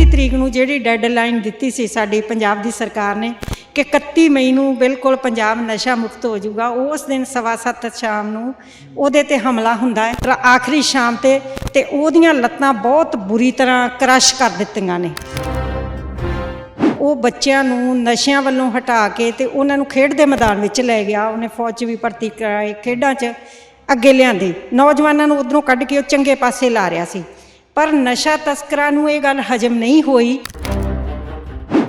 31 ਤਰੀਕ ਨੂੰ ਜਿਹੜੀ ਡੈਡਲਾਈਨ ਦਿੱਤੀ ਸੀ ਸਾਡੀ ਪੰਜਾਬ ਦੀ ਸਰਕਾਰ ਨੇ ਕਿ 31 ਮਈ ਨੂੰ ਬਿਲਕੁਲ ਪੰਜਾਬ ਨਸ਼ਾ ਮੁਕਤ ਹੋ ਜਾਊਗਾ ਉਸ ਦਿਨ ਸਵਾ ਸੱਤ ਸ਼ਾਮ ਨੂੰ ਉਹਦੇ ਤੇ ਹਮਲਾ ਹੁੰਦਾ ਹੈ। ਆਖਰੀ ਸ਼ਾਮ ਤੇ ਤੇ ਉਹਦੀਆਂ ਲੱਤਾਂ ਬਹੁਤ ਬੁਰੀ ਤਰ੍ਹਾਂ ਕ੍ਰਸ਼ ਕਰ ਦਿੱਤੀਆਂ ਨੇ। ਉਹ ਬੱਚਿਆਂ ਨੂੰ ਨਸ਼ਿਆਂ ਵੱਲੋਂ ਹਟਾ ਕੇ ਤੇ ਉਹਨਾਂ ਨੂੰ ਖੇਡ ਦੇ ਮੈਦਾਨ ਵਿੱਚ ਲੈ ਗਿਆ। ਉਹਨੇ ਫੌਜ 'ਚ ਵੀ ਭਰਤੀ ਕਰਾਏ, ਖੇਡਾਂ 'ਚ ਅੱਗੇ ਲਿਆਂਦੇ। ਨੌਜਵਾਨਾਂ ਨੂੰ ਉਧਰੋਂ ਕੱਢ ਕੇ ਉਹ ਚੰਗੇ ਪਾਸੇ ਲਾ ਰਿਹਾ ਸੀ। ਪਰ ਨਸ਼ਾ ਤਸਕਰਾਂ ਨੂੰ ਇਹ ਗੱਲ ਹਜਮ ਨਹੀਂ ਹੋਈ।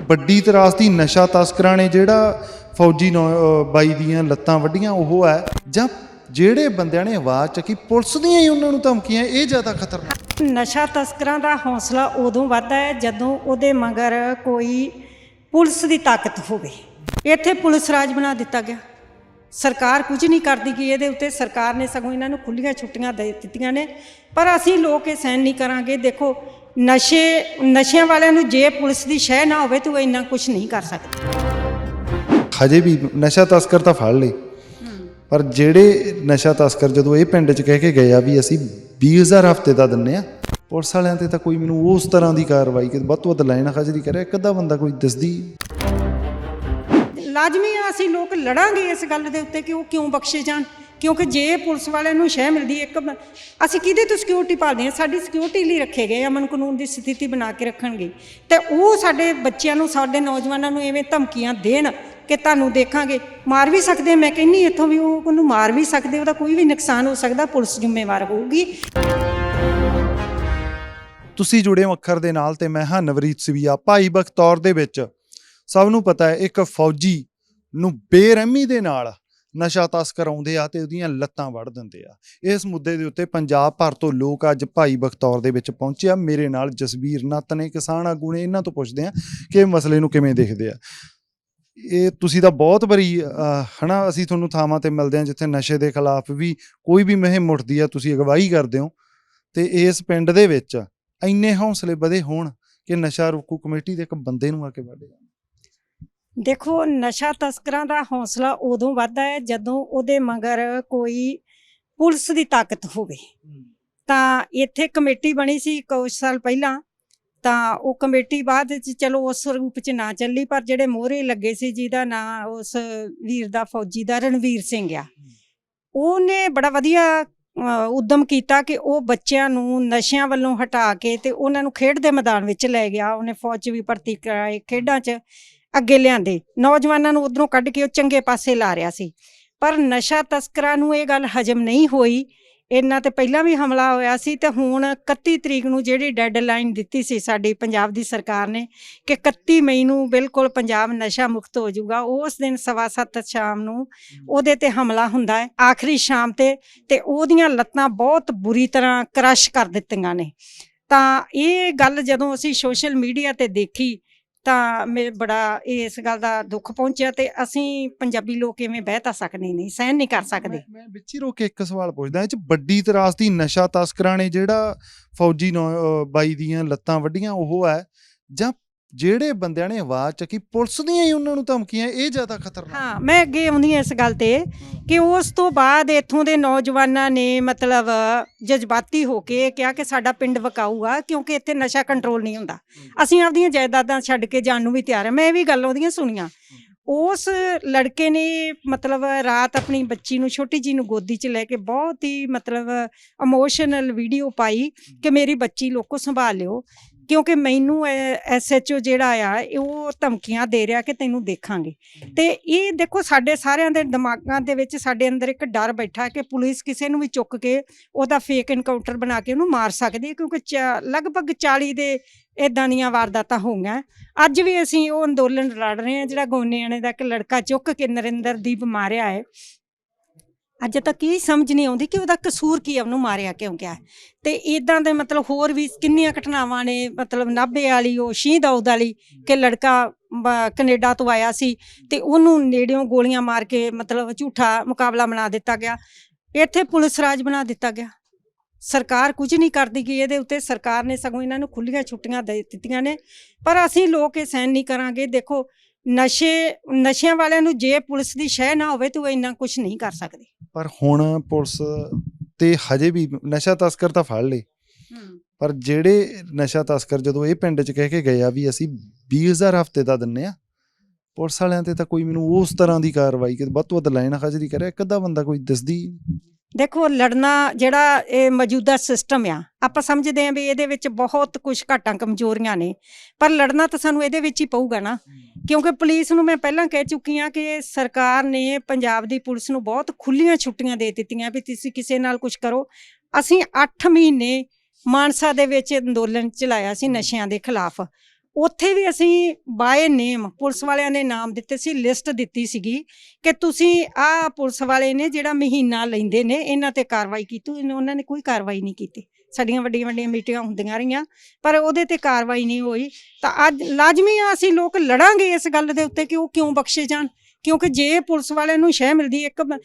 ਵੱਡੀ ਤਰਾਸਦੀ ਨਸ਼ਾ ਤਸਕਰਾਂ ਨੇ ਜਿਹੜਾ ਫੌਜੀ ਨੌ- ਅਹ ਬਾਈ ਦੀਆਂ ਲੱਤਾਂ ਵੱਡੀਆਂ ਉਹ ਹੈ ਜਾਂ ਜਿਹੜੇ ਬੰਦਿਆਂ ਨੇ ਆਵਾਜ਼ ਚੱਕੀ ਪੁਲਿਸ ਦੀਆਂ ਹੀ ਉਹਨਾਂ ਨੂੰ ਧਮਕੀਆਂ ਇਹ ਜ਼ਿਆਦਾ ਖਤਰਨਾਕ। ਨਸ਼ਾ ਤਸਕਰਾਂ ਦਾ ਹੌਸਲਾ ਉਦੋਂ ਵੱਧਦਾ ਹੈ ਜਦੋਂ ਉਹਦੇ ਮਗਰ ਕੋਈ ਪੁਲਿਸ ਦੀ ਤਾਕਤ ਹੋਵੇ। ਇੱਥੇ ਪੁਲਿਸ ਰਾਜ ਬਣਾ ਦਿੱਤਾ ਗਿਆ। ਸਰਕਾਰ ਕੁਝ ਨਹੀਂ ਕਰਦੀ ਕਿ ਇਹਦੇ ਉੱਤੇ ਸਰਕਾਰ ਨੇ ਸਗੋਂ ਇਹਨਾਂ ਨੂੰ ਖੁੱਲੀਆਂ ਛੁੱਟੀਆਂ ਦੇ ਦਿੱਤੀਆਂ ਨੇ। ਪਰ ਅਸੀਂ ਲੋਕ ਇਹ ਸਹਿਣ ਨਹੀਂ ਕਰਾਂਗੇ। ਦੇਖੋ, ਨਸ਼ੇ, ਨਸ਼ਿਆਂ ਵਾਲਿਆਂ ਨੂੰ ਜੇ ਪੁਲਿਸ ਦੀ ਸ਼ਹਿ ਨਾ ਹੋਵੇ ਤਾਂ ਉਹ ਇੰਨਾ ਕੁਝ ਨਹੀਂ ਕਰ ਸਕਦੇ। ਹਜੇ ਵੀ ਨਸ਼ਾ ਤਸਕਰ ਤਾਂ ਫੜ ਲਏ। ਪਰ ਜਿਹੜੇ ਨਸ਼ਾ ਤਸਕਰ ਜਦੋਂ ਇਹ ਪਿੰਡ 'ਚ ਕਹਿ ਕੇ ਗਏ ਆ ਵੀ ਅਸੀਂ 20000 ਹਫ਼ਤੇ ਦਾ ਦਿੰਨੇ ਆ, ਪੁਲਿਸ ਵਾਲਿਆਂ ਤੇ ਤਾਂ ਕੋਈ ਮੈਨੂੰ ਉਸ ਤਰ੍ਹਾਂ ਦੀ ਕਾਰਵਾਈ ਕਿ ਵੱਧ ਤੋਂ ਵੱਧ ਲਾਈਨ ਹਾਜ਼ਰੀ ਕਰਿਆ ਇੱਕ ਅੱਧਾ ਬੰਦਾ ਕੋਈ ਦਿਸਦੀ ਲਾਜ਼ਮੀ ਆ, ਅਸੀਂ ਲੋਕ ਲੜਾਂਗੇ ਇਸ ਗੱਲ ਦੇ ਉੱਤੇ ਕਿ ਉਹ ਕਿਉਂ ਬਖਸ਼ੇ ਜਾਣ? ਕਿਉਂਕਿ ਜੇ ਪੁਲਿਸ ਵਾਲਿਆਂ ਨੂੰ ਸ਼ਹਿ ਮਿਲਦੀ, ਇੱਕ ਅਸੀਂ ਕਿਹਦੇ ਤੋਂ ਸਿਕਿਉਰਿਟੀ ਪਾਲਦੇ ਹਾਂ? ਸਾਡੀ ਸਿਕਿਉਰਿਟੀ ਲਈ ਰੱਖੇ ਗਏ ਅਮਨ ਕਾਨੂੰਨ ਦੀ ਸਥਿਤੀ ਬਣਾ ਕੇ ਰੱਖਣਗੇ। ਤੇ ਉਹ ਸਾਡੇ ਬੱਚਿਆਂ ਨੂੰ, ਸਾਡੇ ਨੌਜਵਾਨਾਂ ਨੂੰ ਐਵੇਂ ਧਮਕੀਆਂ ਦੇਣ ਕਿ ਤੁਹਾਨੂੰ ਦੇਖਾਂਗੇ। ਮਾਰ ਵੀ ਸਕਦੇ ਮੈਂ ਕਹਿੰਨੀ ਇੱਥੋਂ ਵੀ ਉਹ ਉਹਨੂੰ ਮਾਰ ਵੀ ਸਕਦੇ, ਉਹਦਾ ਕੋਈ ਵੀ ਨੁਕਸਾਨ ਹੋ ਸਕਦਾ, ਪੁਲਿਸ ਜ਼ਿੰਮੇਵਾਰ ਹੋਊਗੀ। ਤੁਸੀਂ ਜੁੜੇ ਹੋ ਅੱਖਰ ਦੇ ਨਾਲ ਤੇ ਮੈਂ ਹਾਂ ਨਵਰੀਤ ਸਿਵੀਆ। ਭਾਈ ਬਖਤੌਰ ਦੇ ਵਿੱਚ ਸਭ ਨੂੰ ਪਤਾ ਹੈ, ਇੱਕ ਫੌਜੀ ਨੂੰ ਬੇਰਹਿਮੀ ਦੇ ਨਾਲ ਨਸ਼ਾ ਤਸਕਰ ਆਉਂਦੇ ਆ ਤੇ ਉਹਦੀਆਂ ਲੱਤਾਂ ਵੜ ਦਿੰਦੇ ਆ। ਇਸ ਮੁੱਦੇ ਦੇ ਉੱਤੇ ਪੰਜਾਬ ਭਰ ਤੋਂ ਲੋਕ ਅੱਜ ਭਾਈ ਬਖਤੌਰ ਦੇ ਵਿੱਚ ਪਹੁੰਚੇ ਆ। ਮੇਰੇ ਨਾਲ ਜਸਵੀਰ ਨੱਤ ਨੇ ਕਿਸਾਨ ਆਗੂ ਨੇ ਇਹਨਾਂ ਤੋਂ ਪੁੱਛਦੇ ਆ ਕਿ ਇਹ ਮਸਲੇ ਨੂੰ ਕਿਵੇਂ ਦੇਖਦੇ ਆ। ਇਹ ਤੁਸੀਂ ਤਾਂ ਬਹੁਤ ਵਾਰੀ ਅਹ, ਹਨਾ ਅਸੀਂ ਤੁਹਾਨੂੰ ਥਾਵਾਂ ਤੇ ਮਿਲਦੇ ਆ ਜਿੱਥੇ ਨਸ਼ੇ ਦੇ ਖਿਲਾਫ ਵੀ ਕੋਈ ਵੀ ਮੁਹਿੰਮ ਉੱਠਦੀ ਆ ਤੁਸੀਂ ਅਗਵਾਈ ਕਰਦੇ ਹੋ। ਤੇ ਇਸ ਪਿੰਡ ਦੇ ਵਿੱਚ ਇੰਨੇ ਹੌਸਲੇ ਵਧੇ ਹੋਣ ਕਿ ਨਸ਼ਾ ਰੋਕੂ ਕਮੇਟੀ ਦੇ ਇੱਕ ਬੰਦੇ ਨੂੰ ਆ ਕੇ ਵੱਢਿਆ ਦੇਖੋ ਨਸ਼ਾ ਤਸਕਰਾਂ ਦਾ ਹੌਸਲਾ ਉਦੋਂ ਵੱਧਦਾ ਹੈ ਜਦੋਂ ਉਹਦੇ ਮਗਰ ਕੋਈ ਪੁਲਿਸ ਦੀ ਤਾਕਤ ਹੋਵੇ। ਤਾਂ ਇੱਥੇ ਕਮੇਟੀ ਬਣੀ ਸੀ ਕੁਝ ਸਾਲ ਪਹਿਲਾਂ। ਤਾਂ ਉਹ ਕਮੇਟੀ ਬਾਅਦ 'ਚ ਚਲੋ ਉਸ ਰੂਪ ਚ ਨਾ ਚੱਲੀ ਪਰ ਜਿਹੜੇ ਮੋਹਰੇ ਲੱਗੇ ਸੀ ਜਿਹਦਾ ਨਾਂ ਉਸ ਵੀਰ ਦਾ ਫੌਜੀ ਦਾ ਰਣਵੀਰ ਸਿੰਘ ਆ ਉਹਨੇ ਬੜਾ ਵਧੀਆ ਅ, ਉਦਮ ਕੀਤਾ ਕਿ ਉਹ ਬੱਚਿਆਂ ਨੂੰ ਨਸ਼ਿਆਂ ਵੱਲੋਂ ਹਟਾ ਕੇ ਤੇ ਉਹਨਾਂ ਨੂੰ ਖੇਡ ਦੇ ਮੈਦਾਨ ਵਿੱਚ ਲੈ ਗਿਆ। ਉਹਨੇ ਫੌਜ 'ਚ ਵੀ ਭਰਤੀ ਕਰਾਏ ਖੇਡਾਂ 'ਚ। ਅੱਗੇ ਲਿਆਂਦੇ। ਨੌਜਵਾਨਾਂ ਨੂੰ ਉਧਰੋਂ ਕੱਢ ਕੇ ਉਹ ਚੰਗੇ ਪਾਸੇ ਲਾ ਰਿਹਾ ਸੀ। ਪਰ ਨਸ਼ਾ ਤਸਕਰਾਂ ਨੂੰ ਇਹ ਗੱਲ ਹਜਮ ਨਹੀਂ ਹੋਈ। ਇਹਨਾਂ ਤੇ ਪਹਿਲਾਂ ਵੀ ਹਮਲਾ ਹੋਇਆ ਸੀ ਤੇ ਹੁਣ 31 ਤਰੀਕ ਨੂੰ ਜਿਹੜੀ ਡੈਡਲਾਈਨ ਦਿੱਤੀ ਸੀ ਸਾਡੀ ਪੰਜਾਬ ਦੀ ਸਰਕਾਰ ਨੇ ਕਿ 31 ਮਈ ਨੂੰ ਬਿਲਕੁਲ ਪੰਜਾਬ ਨਸ਼ਾ ਮੁਕਤ ਹੋ ਜਾਊਗਾ। ਉਸ ਦਿਨ ਸਵਾ ਸੱਤ ਸ਼ਾਮ ਨੂੰ ਉਹਦੇ ਤੇ ਹਮਲਾ ਹੁੰਦਾ ਹੈ। ਆਖਰੀ ਸ਼ਾਮ ਤੇ ਤੇ ਉਹਦੀਆਂ ਲੱਤਾਂ ਬਹੁਤ ਬੁਰੀ ਤਰ੍ਹਾਂ ਕ੍ਰਸ਼ ਕਰ ਦਿੱਤੀਆਂ ਨੇ। ਤਾਂ ਇਹ ਗੱਲ ਜਦੋਂ ਅਸੀਂ ਸੋਸ਼ਲ ਮੀਡੀਆ ਤੇ ਦੇਖੀ ਤਾਂ ਮੇਰੇ ਬੜਾ ਇਸ ਗੱਲ ਦਾ ਦੁੱਖ ਪਹੁੰਚਿਆ ਤੇ ਅਸੀਂ ਪੰਜਾਬੀ ਲੋਕ ਐਵੇਂ ਬਹਿ ਤਾਂ ਸਕਦੇ ਨਹੀਂ, ਸਹਿਣ ਨਹੀਂ ਕਰ ਸਕਦੇ। ਮੈਂ- ਵਿੱਚ ਹੀ ਰੋਕ ਕੇ ਇੱਕ ਸਵਾਲ ਪੁੱਛਦਾ, ਇਹ ਚ ਵੱਡੀ ਤਰਾਸਦੀ ਨਸ਼ਾ ਤਸਕਰਾਂ ਨੇ ਜਿਹੜਾ ਫੌਜੀ ਨੌ- ਬਾਈ ਦੀਆਂ ਲੱਤਾਂ ਵੱਡੀਆਂ ਉਹ ਹੈ ਜਾਂ ਜਿਹੜੇ ਬੰਦਿਆਂ ਨੇ ਆਵਾਜ਼ ਚੱਕੀ, ਪੁਲਿਸ ਦੀਆਂ ਹੀ ਉਹਨਾਂ ਨੂੰ ਧਮਕੀਆਂ, ਇਹ ਜ਼ਿਆਦਾ ਖਤਰਨਾਕ ਹਾਂ, ਮੈਂ ਅੱਗੇ ਆਉਂਦੀ ਹਾਂ ਇਸ ਗੱਲ ਤੇ ਕਿ ਉਸ ਤੋਂ ਬਾਅਦ ਇੱਥੋਂ ਦੇ ਨੌਜਵਾਨਾਂ ਨੇ ਮਤਲਬ ਜਜ਼ਬਾਤੀ ਹੋ ਕੇ ਕਿਹਾ ਕਿ ਸਾਡਾ ਪਿੰਡ ਵਕਾਊ ਆ ਕਿਉਂਕਿ ਇੱਥੇ ਨਸ਼ਾ ਕੰਟਰੋਲ ਨਹੀਂ ਹੁੰਦਾ। ਅਸੀਂ ਆਪਦੀਆਂ ਜਾਇਦਾਦਾਂ ਛੱਡ ਕੇ ਜਾਣ ਨੂੰ ਵੀ ਤਿਆਰ ਹਾਂ। ਮੈਂ ਇਹ ਵੀ ਗੱਲ ਆਉਂਦੀਆਂ ਸੁਣੀਆਂ। ਉਸ ਲੜਕੇ ਨੇ ਮਤਲਬ ਰਾਤ ਆਪਣੀ ਬੱਚੀ ਨੂੰ, ਛੋਟੀ ਜੀ ਨੂੰ ਗੋਦੀ 'ਚ ਲੈ ਕੇ ਬਹੁਤ ਹੀ ਮਤਲਬ ਇਮੋਸ਼ਨਲ ਵੀਡੀਓ ਪਾਈ ਕਿ ਮੇਰੀ ਬੱਚੀ ਲੋਕੋ ਸੰਭਾਲ ਲਿਓ। ਕਿਉਂਕਿ ਮੈਨੂੰ ਐਸਐਚਓ ਜਿਹੜਾ ਆ ਉਹ ਧਮਕੀਆਂ ਦੇ ਰਿਹਾ ਕਿ ਤੈਨੂੰ ਦੇਖਾਂਗੇ। ਤੇ ਇਹ ਦੇਖੋ ਸਾਡੇ ਸਾਰਿਆਂ ਦੇ ਦਿਮਾਗਾਂ ਦੇ ਵਿੱਚ ਸਾਡੇ ਅੰਦਰ ਇੱਕ ਡਰ ਬੈਠਾ ਕਿ ਪੁਲਿਸ ਕਿਸੇ ਨੂੰ ਵੀ ਚੁੱਕ ਕੇ ਉਹਦਾ ਫੇਕ ਐਨਕਾਊਂਟਰ ਬਣਾ ਕੇ ਉਹਨੂੰ ਮਾਰ ਸਕਦੀ ਹੈ ਕਿਉਂਕਿ ਲਗਭਗ 40 ਦੇ ਇਦਾਂ ਦੀਆਂ ਵਾਰਦਾਤਾਂ ਹੋਈਆਂ ਅੱਜ ਵੀ ਅਸੀਂ ਉਹ ਅੰਦੋਲਨ ਲੜ ਰਹੇ ਹਾਂ ਜਿਹੜਾ ਗੋਨੇਆਣੇ ਦਾ ਇੱਕ ਲੜਕਾ ਚੁੱਕ ਕੇ ਨਰਿੰਦਰਦੀਪ ਮਾਰਿਆ ਹੈ। ਅੱਜ ਤੱਕ ਇਹ ਸਮਝ ਨਹੀਂ ਆਉਂਦੀ ਕਿ ਉਹਦਾ ਕਸੂਰ ਕੀ ਹੈ ਉਹਨੂੰ ਮਾਰਿਆ ਕਿਉਂ ਗਿਆ। ਤੇ ਇਦਾਂ ਦੇ ਮਤਲਬ ਹੋਰ ਵੀ ਕਿੰਨੀਆਂ ਘਟਨਾਵਾਂ ਨੇ, ਮਤਲਬ ਨਾਭੇ ਵਾਲੀ, ਉਹ ਸ਼ਹੀਦ ਆਉਦ ਵਾਲੀ ਕਿ ਲੜਕਾ ਬ- ਕੈਨੇਡਾ ਤੋਂ ਆਇਆ ਸੀ ਤੇ ਉਹਨੂੰ ਨੇੜਿਓਂ ਗੋਲੀਆਂ ਮਾਰ ਕੇ ਮਤਲਬ ਝੂਠਾ ਮੁਕਾਬਲਾ ਬਣਾ ਦਿੱਤਾ ਗਿਆ। ਇੱਥੇ ਪੁਲਿਸ ਰਾਜ ਬਣਾ ਦਿੱਤਾ ਗਿਆ। ਸਰਕਾਰ ਕੁਝ ਨਹੀਂ ਕਰਦੀ ਗਈ ਇਹਦੇ ਉੱਤੇ ਸਰਕਾਰ ਨੇ ਸਗੋਂ ਇਹਨਾਂ ਨੂੰ ਖੁੱਲੀਆਂ ਛੁੱਟੀਆਂ ਦੇ ਦਿੱਤੀਆਂ ਨੇ। ਪਰ ਅਸੀਂ ਲੋਕ ਇਹ ਸਹਿਣ ਨਹੀਂ ਕਰਾਂਗੇ। ਦੇਖੋ, ਨਸ਼ੇ, ਨਸ਼ਿਆਂ ਵਾਲਿਆਂ ਨੂੰ ਜੇ ਪੁਲਿਸ ਦੀ ਸ਼ਹਿ ਨਾ ਹੋਵੇ ਤਾਂ ਉਹ ਇੰਨਾ ਕੁਝ ਨਹੀਂ ਕਰ ਸਕਦੇ। ਪਰ ਹੁਣ ਪੁਲਿਸ ਤੇ ਹਜੇ ਵੀ ਨਸ਼ਾ ਤਸਕਰ ਤਾਂ ਫੜ ਲਏ ਪਰ ਜਿਹੜੇ ਨਸ਼ਾ ਤਸਕਰ ਜਦੋਂ ਇਹ ਪਿੰਡ 'ਚ ਕਹਿ ਕੇ ਗਏ ਆ ਵੀ ਅਸੀਂ 20000 ਹਫ਼ਤੇ ਦਾ ਦਿੰਨੇ ਆ ਪੁਲਿਸ ਵਾਲਿਆਂ ਤੇ ਤਾਂ ਕੋਈ ਮੈਨੂੰ ਉਸ ਤਰ੍ਹਾਂ ਦੀ ਕਾਰਵਾਈ ਕਿ ਵੱਧ ਤੋਂ ਵੱਧ ਲਾਈਨ ਹਾਜ਼ਰੀ ਕਰਿਆ ਇੱਕ ਅੱਧਾ ਬੰਦਾ ਕੋਈ ਦਿਸਦੀ। ਦੇਖੋ ਲੜਨਾ ਜਿਹੜਾ ਇਹ ਮੌਜੂਦਾ ਸਿਸਟਮ ਆ ਆਪਾਂ ਸਮਝਦੇ ਆਂ ਵੀ ਇਹਦੇ ਵਿੱਚ ਬਹੁਤ ਕੁਝ ਘਾਟਾਂ ਕਮਜ਼ੋਰੀਆਂ ਨੇ ਪਰ ਲੜਨਾ ਤਾਂ ਸਾਨੂੰ ਇਹਦੇ ਵਿੱਚ ਹੀ ਪਊਗਾ ਨਾ। ਕਿਉਂਕਿ ਪੁਲਿਸ ਨੂੰ ਮੈਂ ਪਹਿਲਾਂ ਕਹਿ ਚੁੱਕੀ ਹਾਂ ਕਿ ਸਰਕਾਰ ਨੇ ਪੰਜਾਬ ਦੀ ਪੁਲਿਸ ਨੂੰ ਬਹੁਤ ਖੁੱਲੀਆਂ ਛੁੱਟੀਆਂ ਦੇ ਦਿੱਤੀਆਂ ਵੀ ਤੁਸੀਂ ਕਿਸੇ ਨਾਲ ਕੁਝ ਕਰੋ। ਅਸੀਂ 8 ਮਹੀਨੇ ਮਾਨਸਾ ਦੇ ਵਿੱਚ ਅੰਦੋਲਨ ਚਲਾਇਆ ਸੀ ਨਸ਼ਿਆਂ ਦੇ ਖਿਲਾਫ। ਉੱਥੇ ਵੀ ਅਸੀਂ ਬਾਏ ਨੇਮ ਪੁਲਿਸ ਵਾਲਿਆਂ ਨੇ ਨਾਮ ਦਿੱਤੇ ਸੀ ਲਿਸਟ ਦਿੱਤੀ ਸੀਗੀ ਕਿ ਤੁਸੀਂ ਆਹ ਪੁਲਿਸ ਵਾਲੇ ਨੇ ਜਿਹੜਾ ਮਹੀਨਾ ਲੈਂਦੇ ਨੇ, ਇਹਨਾਂ ਤੇ ਕਾਰਵਾਈ ਕੀਤੀ। ਇਹਨੇ- ਉਹਨਾਂ ਨੇ ਕੋਈ ਕਾਰਵਾਈ ਨਹੀਂ ਕੀਤੀ। ਸਾਡੀਆਂ ਵੱਡੀਆਂ ਵੱਡੀਆਂ ਮੀਟਿੰਗਾਂ ਹੁੰਦੀਆਂ ਰਹੀਆਂ, ਪਰ ਉਹਦੇ ਤੇ ਕਾਰਵਾਈ ਨਹੀਂ ਹੋਈ। ਤਾਂ ਅੱਜ ਲਾਜ਼ਮੀ ਆ ਅਸੀਂ ਲੋਕ ਲੜਾਂਗੇ ਇਸ ਗੱਲ ਦੇ ਉੱਤੇ ਕਿ ਉਹ ਕਿਉਂ ਬਖਸ਼ੇ ਜਾਣ। ਕਿਉਂਕਿ ਜੇ ਪੁਲਿਸ ਵਾਲਿਆਂ ਨੂੰ ਸ਼ਹਿ ਮਿਲਦੀ ਇੱਕ ਬ-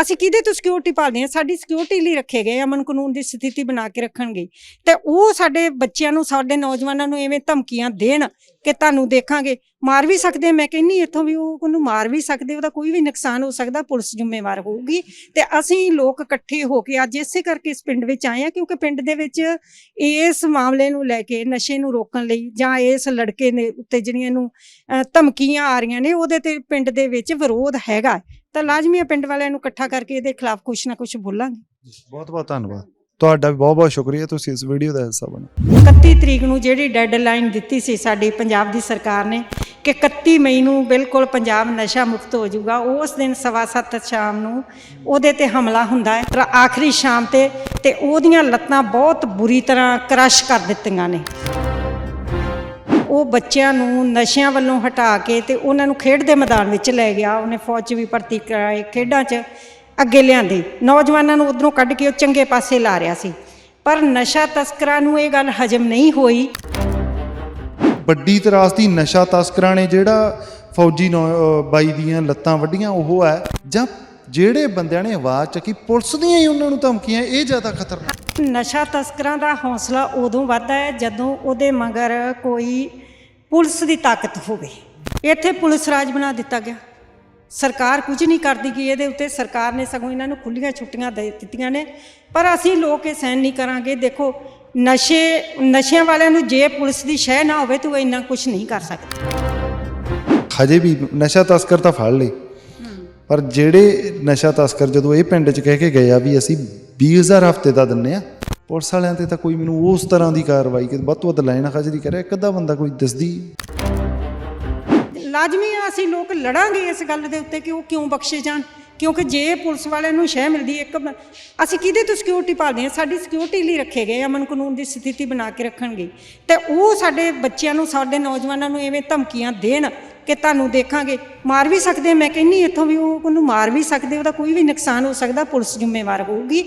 ਅਸੀਂ ਕਿਹਦੇ ਤੋਂ ਸਿਕਿਉਰਿਟੀ ਪਾਲਦੇ ਹਾਂ? ਸਾਡੀ ਸਿਕਿਉਰਿਟੀ ਲਈ ਰੱਖੇ ਗਏ ਅਮਨ ਕਾਨੂੰਨ ਦੀ ਸਥਿਤੀ ਬਣਾ ਕੇ ਰੱਖਣਗੇ। ਤੇ ਉਹ ਸਾਡੇ ਬੱਚਿਆਂ ਨੂੰ, ਸਾਡੇ ਨੌਜਵਾਨਾਂ ਨੂੰ ਐਵੇਂ ਧਮਕੀਆਂ ਦੇਣ ਕਿ ਤੁਹਾਨੂੰ ਦੇਖਾਂਗੇ, ਮਾਰ ਵੀ ਸਕਦੇ ਮੈਂ ਕਹਿੰਨੀ ਇੱਥੋਂ ਵੀ ਉਹ ਉਹਨੂੰ ਮਾਰ ਵੀ ਸਕਦੇ ਉਹਦਾ ਕੋਈ ਵੀ ਨੁਕਸਾਨ ਹੋ ਸਕਦਾ, ਪੁਲਿਸ ਜ਼ਿੰਮੇਵਾਰ ਹੋਊਗੀ। ਤੇ ਅਸੀਂ ਲੋਕ ਇਕੱਠੇ ਹੋ ਕੇ ਅੱਜ ਇਸੇ ਕਰਕੇ ਇਸ ਪਿੰਡ ਵਿੱਚ ਆਏ ਆ ਕਿਉਂਕਿ ਪਿੰਡ ਦੇ ਵਿੱਚ ਇਸ ਮਾਮਲੇ ਨੂੰ ਲੈ ਕੇ, ਨਸ਼ੇ ਨੂੰ ਰੋਕਣ ਲਈ ਜਾਂ ਇਸ ਲੜਕੇ ਨੇ ਉੱਤੇ ਜਿਹੜੀਆਂ ਨੂੰ ਧਮਕੀਆਂ ਆ ਰਹੀਆਂ ਨੇ, ਉਹਦੇ ਤੇ ਪਿੰਡ ਦੇ ਵਿੱਚ ਵਿਰੋਧ ਹੈਗਾ। ਤਾਂ ਲਾਜ਼ਮੀ ਪਿੰਡ ਵਾਲਿਆਂ ਨੂੰ ਇਕੱਠਾ ਕਰਕੇ ਇਹਦੇ ਖਿਲਾਫ ਕੁਝ ਨਾ ਕੁਝ ਬੋਲਾਂਗੇ। ਬਹੁਤ ਬਹੁਤ ਧੰਨਵਾਦ। ਤੁਹਾਡਾ ਵੀ ਬਹੁਤ ਬਹੁਤ ਸ਼ੁਕਰੀਆ ਤੁਸੀਂ ਇਸ ਵੀਡੀਓ ਦਾ ਹਿੱਸਾ ਬਣੇ। 31 ਤਰੀਕ ਨੂੰ ਜਿਹੜੀ ਡੈਡਲਾਈਨ ਦਿੱਤੀ ਸੀ ਸਾਡੀ ਪੰਜਾਬ ਦੀ ਸਰਕਾਰ ਨੇ ਕਿ 31 ਮਈ ਨੂੰ ਬਿਲਕੁਲ ਪੰਜਾਬ ਨਸ਼ਾ ਮੁਕਤ ਹੋ ਜਾਊਗਾ ਉਸ ਦਿਨ ਸਵਾ ਸੱਤ ਸ਼ਾਮ ਨੂੰ ਉਹਦੇ ਤੇ ਹਮਲਾ ਹੁੰਦਾ ਹੈ। ਆਖਰੀ ਸ਼ਾਮ ਤੇ ਤੇ ਉਹਦੀਆਂ ਲੱਤਾਂ ਬਹੁਤ ਬੁਰੀ ਤਰ੍ਹਾਂ ਕ੍ਰਸ਼ ਕਰ ਦਿੱਤੀਆਂ ਨੇ। ਉਹ ਬੱਚਿਆਂ ਨੂੰ ਨਸ਼ਿਆਂ ਵੱਲੋਂ ਹਟਾ ਕੇ ਤੇ ਉਹਨਾਂ ਨੂੰ ਖੇਡ ਦੇ ਮੈਦਾਨ ਵਿੱਚ ਲੈ ਗਿਆ, ਉਹਨੇ ਫੌਜ 'ਚ ਵੀ ਭਰਤੀ ਕਰਾਏ, ਖੇਡਾਂ 'ਚ ਅੱਗੇ ਲਿਆਂਦੇ। ਨੌਜਵਾਨਾਂ ਨੂੰ ਉਧਰੋਂ ਕੱਢ ਕੇ ਉਹ ਚੰਗੇ ਪਾਸੇ ਲਾ ਰਿਹਾ ਸੀ। ਪਰ ਨਸ਼ਾ ਤਸਕਰਾਂ ਨੂੰ ਇਹ ਗੱਲ ਹਜਮ ਨਹੀਂ ਹੋਈ। ਵੱਡੀ ਤਰਾਸਦੀ ਨਸ਼ਾ ਤਸਕਰਾਂ ਨੇ ਜਿਹੜਾ ਫੌਜੀ ਬਾਈ ਦੀਆਂ ਲੱਤਾਂ ਵੱਡੀਆਂ ਉਹ ਹੈ ਜਾਂ ਜਿਹੜੇ ਬੰਦਿਆਂ ਨੇ ਆਵਾਜ਼ ਚੱਕੀ ਪੁਲਿਸ ਦੀਆਂ ਹੀ ਉਹਨਾਂ ਨੂੰ ਧਮਕੀਆਂ ਇਹ ਜ਼ਿਆਦਾ ਖਤਰਨਾਕ। ਨਸ਼ਾ ਤਸਕਰਾਂ ਦਾ ਹੌਸਲਾ ਉਦੋਂ ਵੱਧਦਾ ਹੈ ਜਦੋਂ ਉਹਦੇ ਮਗਰ ਕੋਈ ਪੁਲਿਸ ਦੀ ਤਾਕਤ ਹੋਵੇ। ਇੱਥੇ ਪੁਲਿਸ ਰਾਜ ਬਣਾ ਦਿੱਤਾ ਗਿਆ। ਸਰਕਾਰ ਕੁਝ ਨਹੀਂ ਕਰਦੀ ਕਿ ਇਹਦੇ ਉੱਤੇ ਸਰਕਾਰ ਨੇ ਸਗੋਂ ਇਹਨਾਂ ਨੂੰ ਖੁੱਲੀਆਂ ਛੁੱਟੀਆਂ ਦੇ ਦਿੱਤੀਆਂ ਨੇ। ਪਰ ਅਸੀਂ ਲੋਕ ਇਹ ਸਹਿਣ ਨਹੀਂ ਕਰਾਂਗੇ। ਦੇਖੋ, ਨਸ਼ੇ, ਨਸ਼ਿਆਂ ਵਾਲਿਆਂ ਨੂੰ ਜੇ ਪੁਲਿਸ ਦੀ ਸ਼ਹਿ ਨਾ ਹੋਵੇ ਤਾਂ ਉਹ ਇੰਨਾ ਕੁਝ ਨਹੀਂ ਕਰ ਸਕਦੇ। ਹਜੇ ਵੀ ਨਸ਼ਾ ਤਸਕਰ ਤਾਂ ਫੜ ਲਈ ਪਰ ਜਿਹੜੇ ਨਸ਼ਾ ਤਸਕਰ ਜਦੋਂ ਇਹ ਪਿੰਡ 'ਚ ਕਹਿ ਕੇ ਗਏ ਆ ਵੀ ਅਸੀਂ 20000 ਹਫ਼ਤੇ ਦਾ ਦਿੰਨੇ ਆ, ਪੁਲਿਸ ਵਾਲਿਆਂ ਤੇ ਤਾਂ ਕੋਈ ਮੈਨੂੰ ਉਸ ਤਰ੍ਹਾਂ ਦੀ ਕਾਰਵਾਈ ਕਿ ਵੱਧ ਤੋਂ ਵੱਧ ਲਾਈਨ ਹਾਜ਼ਰੀ ਕਰਿਆ ਇੱਕ ਅੱਧਾ ਬੰਦਾ ਕੋਈ ਦਿਸਦੀ ਲਾਜ਼ਮੀ ਆ ਅਸੀਂ ਲੋਕ ਲੜਾਂਗੇ ਇਸ ਗੱਲ ਦੇ ਉੱਤੇ ਕਿ ਉਹ ਕਿਉਂ ਬਖਸ਼ੇ ਜਾਣ? ਕਿਉਂਕਿ ਜੇ ਪੁਲਿਸ ਵਾਲਿਆਂ ਨੂੰ ਸ਼ਹਿ ਮਿਲਦੀ ਹੈ, ਇੱਕ ਅਸੀਂ ਕਿਹਦੇ ਤੋਂ ਸਿਕਿਉਰਿਟੀ ਭਾਲਦੇ ਹਾਂ? ਸਾਡੀ ਸਿਕਿਉਰਿਟੀ ਲਈ ਰੱਖੇ ਗਏ ਅਮਨ ਕਾਨੂੰਨ ਦੀ ਸਥਿਤੀ ਬਣਾ ਕੇ ਰੱਖਣਗੇ। ਤੇ ਉਹ ਸਾਡੇ ਬੱਚਿਆਂ ਨੂੰ ਸਾਡੇ ਨੌਜਵਾਨਾਂ ਨੂੰ ਐਵੇਂ ਧਮਕੀਆਂ ਦੇਣ ਕਿ ਤੁਹਾਨੂੰ ਦੇਖਾਂਗੇ। ਮਾਰ ਵੀ ਸਕਦੇ ਮੈਂ ਕਹਿੰਨੀ ਇੱਥੋਂ ਵੀ ਉਹ ਉਹਨੂੰ ਮਾਰ ਵੀ ਸਕਦੇ ਉਹਦਾ ਕੋਈ ਵੀ ਨੁਕਸਾਨ ਹੋ ਸਕਦਾ ਪੁਲਿਸ ਜ਼ਿੰਮੇਵਾਰ ਹੋਊਗੀ।